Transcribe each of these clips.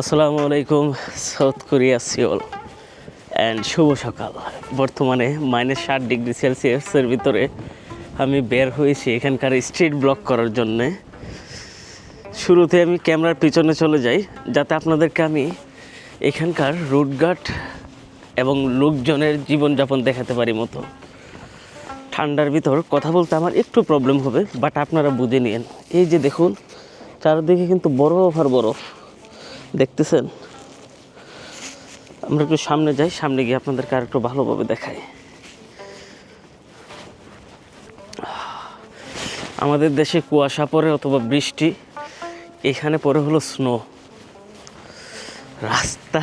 আসসালামু আলাইকুম, south Korea Seoul. And শুভ সকাল। বর্তমানে মাইনাস ষাট ডিগ্রি সেলসিয়াসের ভিতরে আমি বের হয়েছি এখানকার স্ট্রিট ব্লক করার জন্যে। শুরুতে আমি ক্যামেরার পিছনে চলে যাই, যাতে আপনাদেরকে আমি এখানকার রুটঘাট এবং লোকজনের জীবনযাপন দেখাতে পারি মতো। ঠান্ডার ভিতর কথা বলতে আমার একটু প্রবলেম হবে বাট আপনারা বুঝে নিন এই যে দেখুন, চারদিকে কিন্তু বরফ আর বরফ। দেখতেছেন? আমরা একটু সামনে যাই, সামনে গিয়ে আপনাদেরকে আর একটু ভালোভাবে দেখাই। আমাদের দেশে কুয়াশা পড়ে অথবা বৃষ্টি, এখানে পরে হলো স্নো। রাস্তা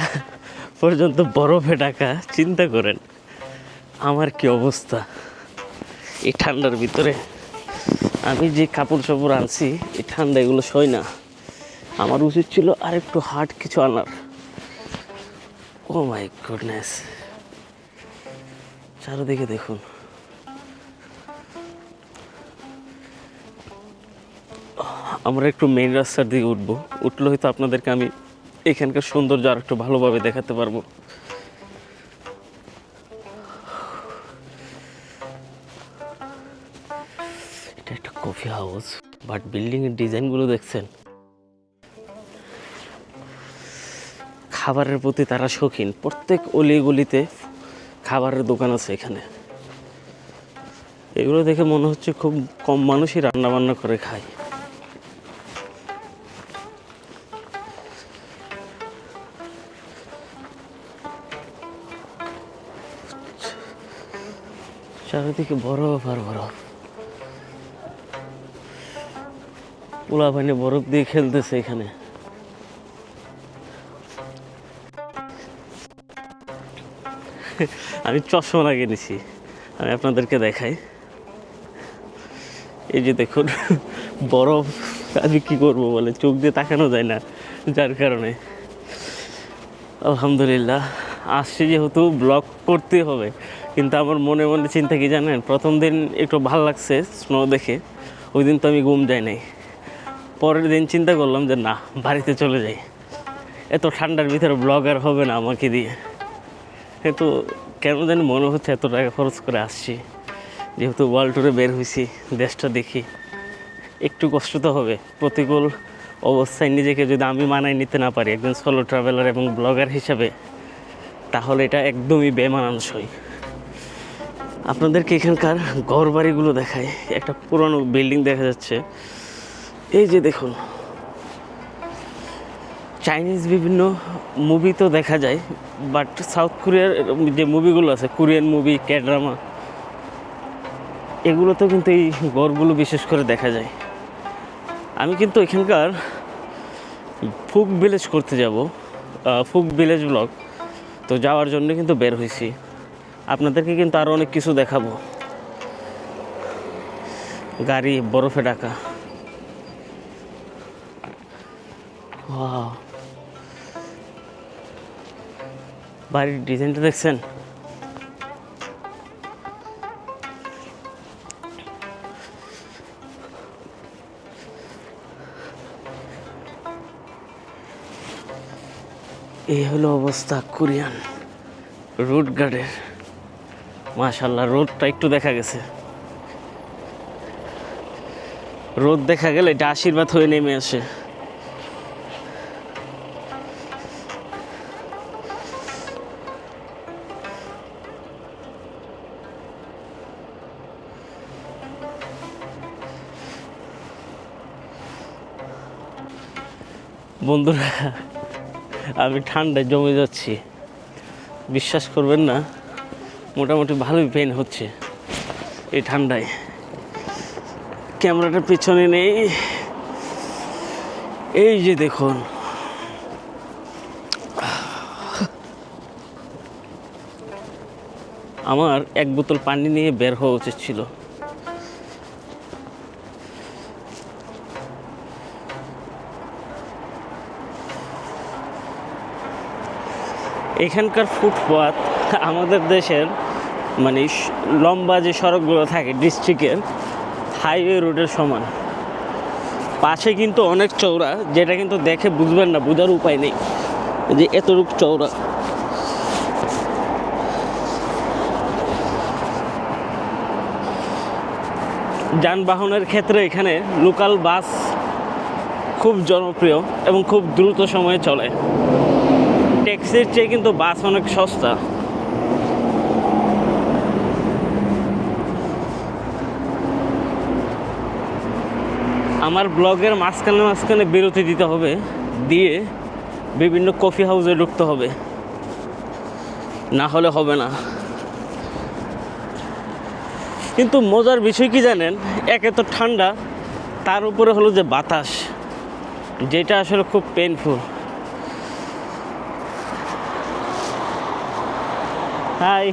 পর্যন্ত বরফে ঢাকা, চিন্তা করেন, আমার কি অবস্থা? এই ঠান্ডার ভিতরে আমি যে কাপড় চাপড় আনছি, এই ঠান্ডা এগুলো সই না। আমার উচিত ছিল আর একটু হার্ড কিছু আনার। Oh my goodness. চারদিকে দেখুন। আমরা একটু মেইন রাস্তার দিকে উঠবো। উঠলে হয়তো আপনাদেরকে আমি এখানকার সৌন্দর্য আর একটু ভালোভাবে দেখাতে পারব। এটা একটা কফি হাউস বাট বিল্ডিংয়ের ডিজাইনগুলো দেখছেন? খাবারের প্রতি তারা শৌখিন। প্রত্যেক অলিগলিতে খাবারের দোকান আছে এখানে। এগুলো দেখে মনে হচ্ছে খুব কম মানুষই রান্না বান্না করে খায়। চারিদিকে বরফ আর বরফ। পোলা পানি বরফ দিয়ে খেলতেছে এখানে। আমি চশমা লাগিয়ে নিছি। আমি আপনাদেরকে দেখাই। এই যে দেখুন, বরফ, আমি কি করব বলে চোখ দিয়ে তাকানো যায় না, যার কারণে। আলহামদুলিল্লাহ, আসছি যেহেতু ব্লগ করতে হবে। কিন্তু আমার মনে মনে চিন্তা কি জানেন? প্রথম দিন একটু ভালো লাগছে স্নো দেখে, ওই দিন তো আমি ঘুম যাই নাই। পরের দিন চিন্তা করলাম যে না, বাড়িতে চলে যাই। এত ঠান্ডার ভিতরে ব্লগ আর হবে না আমাকে দিয়ে। কিন্তু কেন জানি মনে হচ্ছে এত টাকা খরচ করে আসছি। যেহেতু ওয়ার্ল্ড ট্যুরে বের হয়েছি, দেশটা দেখি। একটু কষ্ট তো হবে। প্রতিকূল অবস্থায় নিজেকে যদি আমি মানায় নিতে না পারি, একজন সোলো ট্রাভেলার এবং ব্লগার হিসাবে, তাহলে এটা একদমই বেমানানসই। আপনাদেরকে এখানকার ঘর বাড়িগুলো দেখায় একটা পুরনো বিল্ডিং দেখা যাচ্ছে। এই যে দেখুন চাইনিজ বিভিন্ন মুভি তো দেখা যায় বাট সাউথ কোরিয়ার যে মুভিগুলো আছে Korean movie K drama drama এগুলোতেও কিন্তু এই গড়গুলো বিশেষ করে দেখা যায়। আমি কিন্তু এখানকার ফুক ভিলেজ করতে যাব ফুক ভিলেজ ব্লগ তো যাওয়ার জন্য কিন্তু বের হয়েছি। আপনাদেরকে কিন্তু আরও অনেক কিছু দেখাবো। গাড়ি, বরফে ঢাকা। Wow. বাড়ির ডিজাইনটা দেখছেন? এই হলো অবস্থা কোরিয়ান রোড গার্ডের। মাশাল্লাহ রোডটা একটু দেখা গেছে। রোদ দেখা গেলে এটা আশীর্বাদ হয়ে নেমে আসে। বন্ধুরা, আমি ঠান্ডায় জমে যাচ্ছি। বিশ্বাস করবেন না, মোটামুটি ভালোই পেন হচ্ছে এই ঠান্ডায়। ক্যামেরাটা পিছনে নেই। এই যে দেখুন। আমার এক বোতল পানি নিয়ে বের হওয়া উচিত ছিল। এখানকার ফুটপাত আমাদের দেশের মানে লম্বা যে সড়কগুলো থাকে ডিস্ট্রিক্টের হাইওয়ে রোডের সমান। পাশে কিন্তু অনেক চওড়া, যেটা কিন্তু দেখে বুঝবেন না, বোঝার উপায় নেই। যে এতটুক চওড়া। যানবাহনের ক্ষেত্রে এখানে লোকাল বাস খুব জনপ্রিয় এবং খুব দ্রুত সময়ে চলে। ট্যাক্সির চেয়ে কিন্তু বাস অনেক সস্তা। আমার ব্লগের মাঝখানে মাঝখানে বিরতি দিতে হবে, দিয়ে বিভিন্ন কফি হাউসে ঢুকতে হবে। না হলে হবে না। কিন্তু মজার বিষয় কি জানেন? একে তো ঠান্ডা, তার উপরে হলো যে বাতাস, যেটা আসলে খুব পেনফুল হাই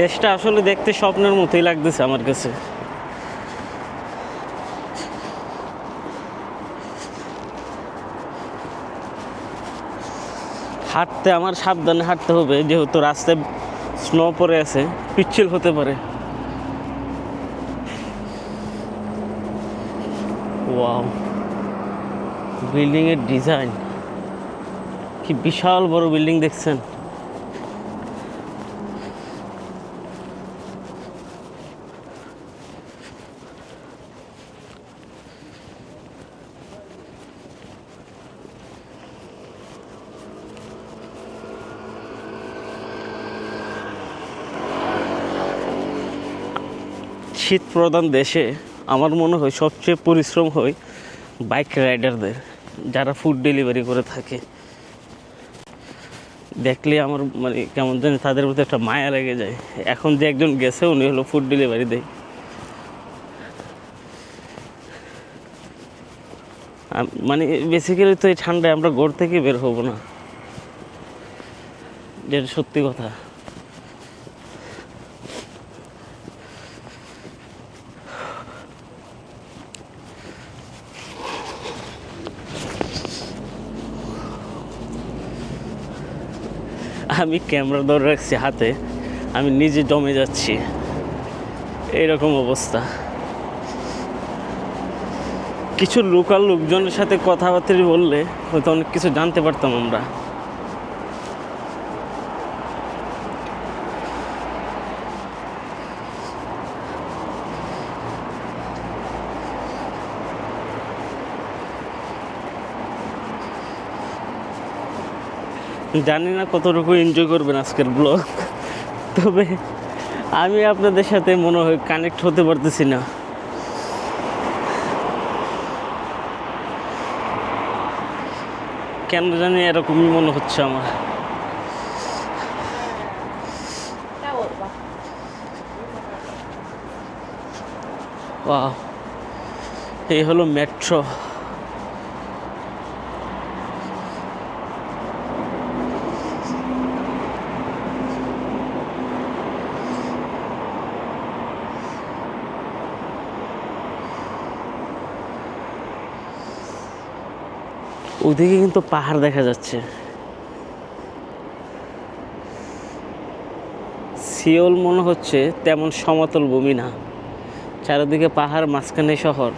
দেশটা আসলে দেখতে স্বপ্নের মতোই লাগতেছে আমার কাছে। হাঁটতে, আমার সাবধানে হাঁটতে হবে, যেহেতু রাস্তায় স্নো পড়ে আছে, পিচ্ছিল হতে পারে। ওয়াও বিল্ডিংয়ের ডিজাইন কি বিশাল বড় বিল্ডিং দেখছেন। শীত প্রধান দেশে আমার মনে হয় সবচেয়ে পরিশ্রম হয় বাইক রাইডারদের, যারা ফুড ডেলিভারি করে থাকে। দেখলে আমার মানে কেমন জানি তাদের প্রতি একটা মায়া লেগে যায়। এখন যে একজন গেছে, উনি হলো ফুড ডেলিভারি দেয় মানে বেসিক্যালি তো এই ঠান্ডায় আমরা ঘর থেকে বের হব না। যেটা সত্যি কথা। আমি ক্যামেরা ধরে রাখছি হাতে, আমি নিজে জমে যাচ্ছি। এইরকম অবস্থা। কিছু লোকাল লোকজনের সাথে কথাবার্তা বললে হয়তো অনেক কিছু জানতে পারতাম আমরা। জানি না কতটুকু এনজয় করবেন আজকের ব্লগ তবে আমি আপনাদের সাথে মনে হয় কানেক্ট হতে পারতেছি না। কেন জানি এরকমই মনে হচ্ছে আমার. এই হলো মেট্রো ওদিকে কিন্তু পাহাড় দেখা যাচ্ছে। সিওল মনে হচ্ছে তেমন সমতল ভূমি না। চারিদিকে পাহাড়, মাঝখানে শহর।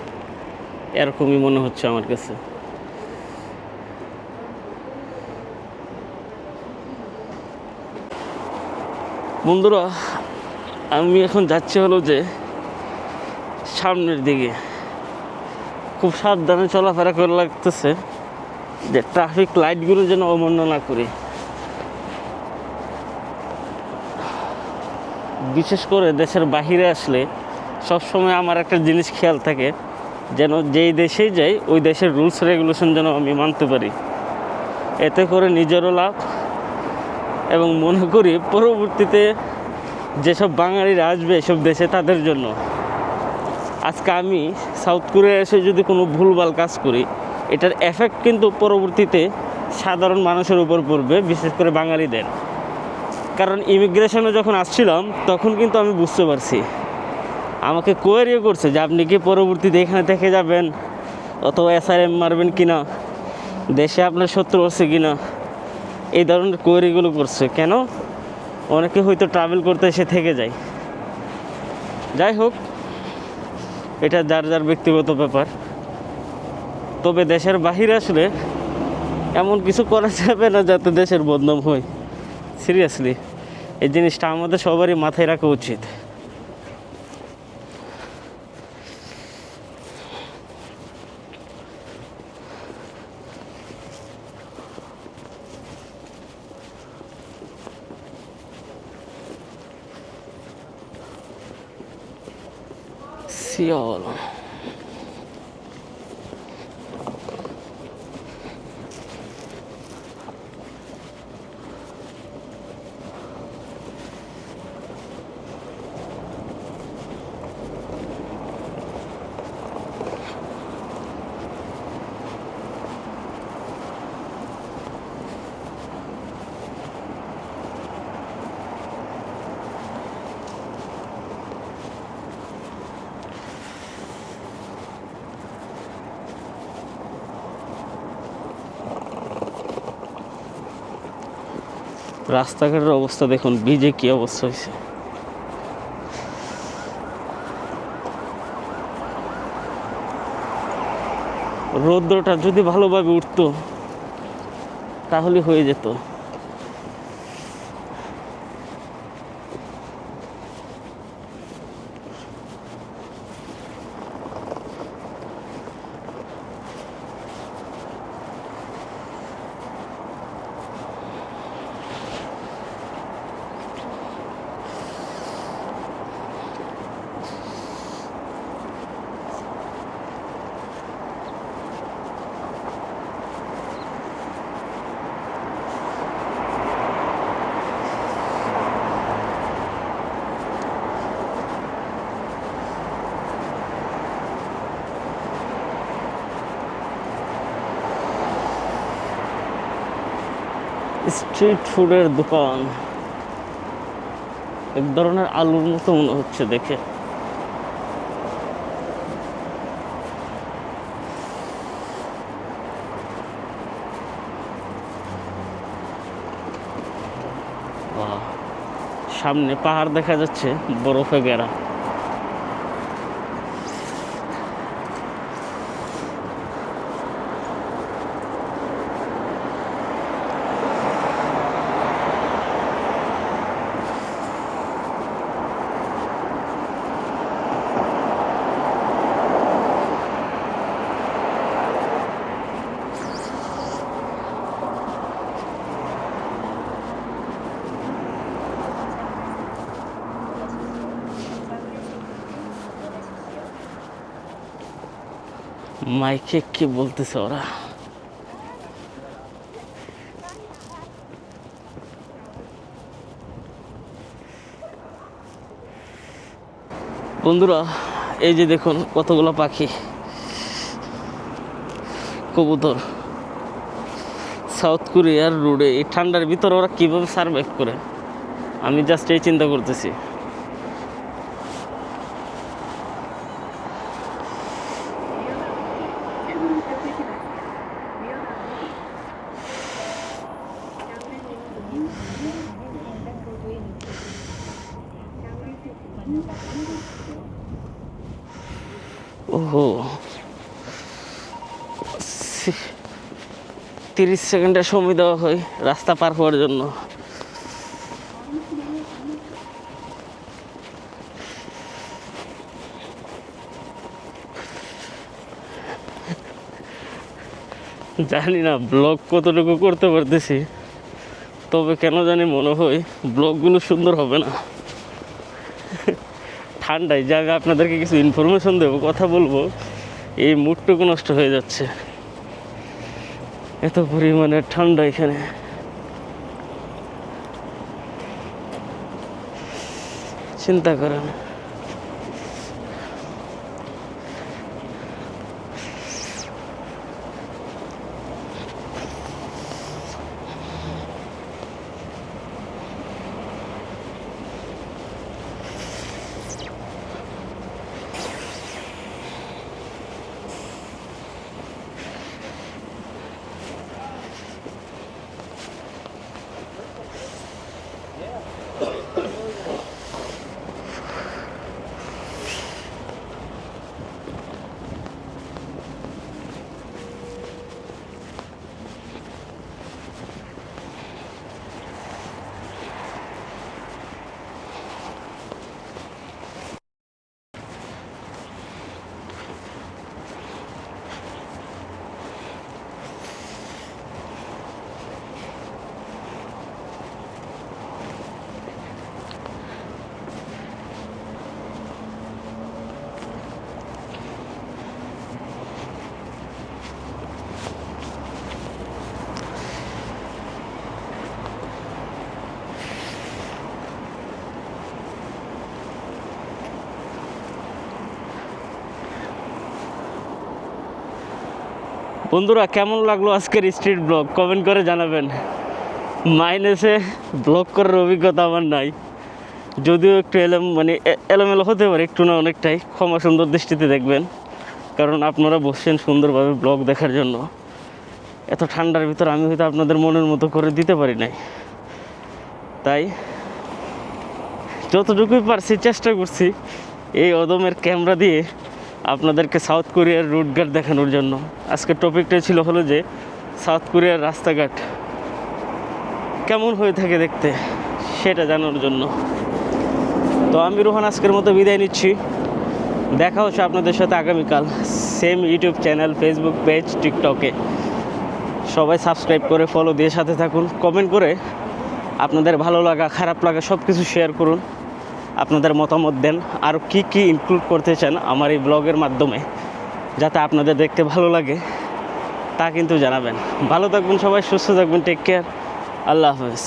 এরকমই মনে হচ্ছে আমার কাছে। বন্ধুরা, আমি এখন যাচ্ছি হলো যে সামনের দিকে। খুব সাবধানে চলাফেরা করে লাগতেছে। যে ট্রাফিক লাইটগুলো যেন অমান্য না করি। বিশেষ করে দেশের বাহিরে আসলে সবসময় আমার একটা জিনিস খেয়াল থাকে, যেন যেই দেশেই যাই, ওই দেশের রুলস রেগুলেশন যেন আমি মানতে পারি। এতে করে নিজেরও লাভ এবং মনে করি পরবর্তীতে যেসব বাঙালিরা আসবে এসব দেশে তাদের জন্য। আজকে আমি সাউথ কোরিয়া এসে যদি কোনো ভুলভাল কাজ করি এটার এফেক্ট কিন্তু পরবর্তীতে সাধারণ মানুষের উপর পড়বে, বিশেষ করে বাঙালিদের। কারণ ইমিগ্রেশনে যখন আসছিলাম, তখন কিন্তু আমি বুঝতে পারছি। আমাকে কোয়ারিও করছে যে আপনি কি পরবর্তীতে এখানে থেকে যাবেন? অথবা এসআরএম মারবেন কি না? দেশে আপনার শত্রু আছে কি না? এই ধরনের কোয়েরিগুলো করছে। কেন? অনেকে হয়তো ট্রাভেল করতে এসে থেকে যায়। যাই হোক, এটা যার যার ব্যক্তিগত ব্যাপার। তবে দেশের বাহিরে আসলে এমন কিছু করা যাবে না যাতে দেশের বদনাম হয়। সিরিয়াসলি এই জিনিসটা আমাদের সবারই মাথায় রাখা উচিত। শিওল রাস্তাঘাটের অবস্থা দেখুন ভিজে কি অবস্থা হয়েছে। রৌদ্রটা যদি ভালোভাবে উঠতো তাহলে হয়ে যেত। স্ট্রিট ফুডের দোকান। এক ধরনের আলুর মতো মনে হচ্ছে দেখে। সামনে পাহাড় দেখা যাচ্ছে, বরফে ঘেরা। মাইকে কি বলতেছে ওরা? বন্ধুরা, এই যে দেখুন কতগুলো পাখি। কবুতর। সাউথ কোরিয়ার রোডে এই ঠান্ডার ভিতরে ওরা কীভাবে সার্ভাইভ করে? আমি জাস্ট এই চিন্তা করতেছি। তিরিশ সেকেন্ডের সময় দেওয়া হয় রাস্তা পার হওয়ার জন্য। জানি না, ব্লগ কতটুকু করতে পারতেছি, তবে কেন জানি মনে হয় ব্লগগুলো সুন্দর হবে না। ঠান্ডায় জায়গা আপনাদেরকে কিছু ইনফরমেশন দেবো, কথা বলব, এই মুডটুকু নষ্ট হয়ে যাচ্ছে। এত পরিমাণে ঠান্ডা এখানে। চিন্তা করেন। বন্ধুরা, কেমন লাগল আজকের স্ট্রিট ব্লগ কমেন্ট করে জানাবেন। মাইনেসে ব্লগ করার অভিজ্ঞতা আমার নাই। যদিও একটু এলম মানে এলোমেলো হতে পারে, একটু না অনেকটাই। ক্ষমা সুন্দর দৃষ্টিতে দেখবেন। কারণ আপনারা বসছেন সুন্দরভাবে ব্লগ দেখার জন্য। এত ঠান্ডার ভিতর আমি হয়তো আপনাদের মনের মতো করে দিতে পারি নাই। তাই যতটুকুই পারছি, চেষ্টা করছি এই অদমের ক্যামেরা দিয়ে আপনাদেরকে সাউথ কোরিয়ার রুটঘাট দেখানোর জন্য। আজকের টপিকটা ছিল হলো যে, সাউথ কোরিয়ার রাস্তাঘাট কেমন হয়ে থাকে দেখতে, সেটা জানার জন্য। তো আমি রোহান, আজকের মতো বিদায় নিচ্ছি। দেখা হচ্ছে আপনাদের সাথে আগামীকাল same YouTube channel Facebook page টিকটকে সবাই সাবস্ক্রাইব করে ফলো দিয়ে সাথে থাকুন। কমেন্ট করে আপনাদের ভালো লাগা, খারাপ লাগা সব কিছু শেয়ার করুন। আপনাদের মতামত দেন আর কি কি ইনক্লুড করতে চান আমার এই ব্লগের মাধ্যমে, যাতে আপনাদের দেখতে ভালো লাগে, তা কিন্তু জানাবেন। ভালো থাকবেন সবাই, সুস্থ থাকবেন টেক কেয়ার আল্লাহ হাফেজ।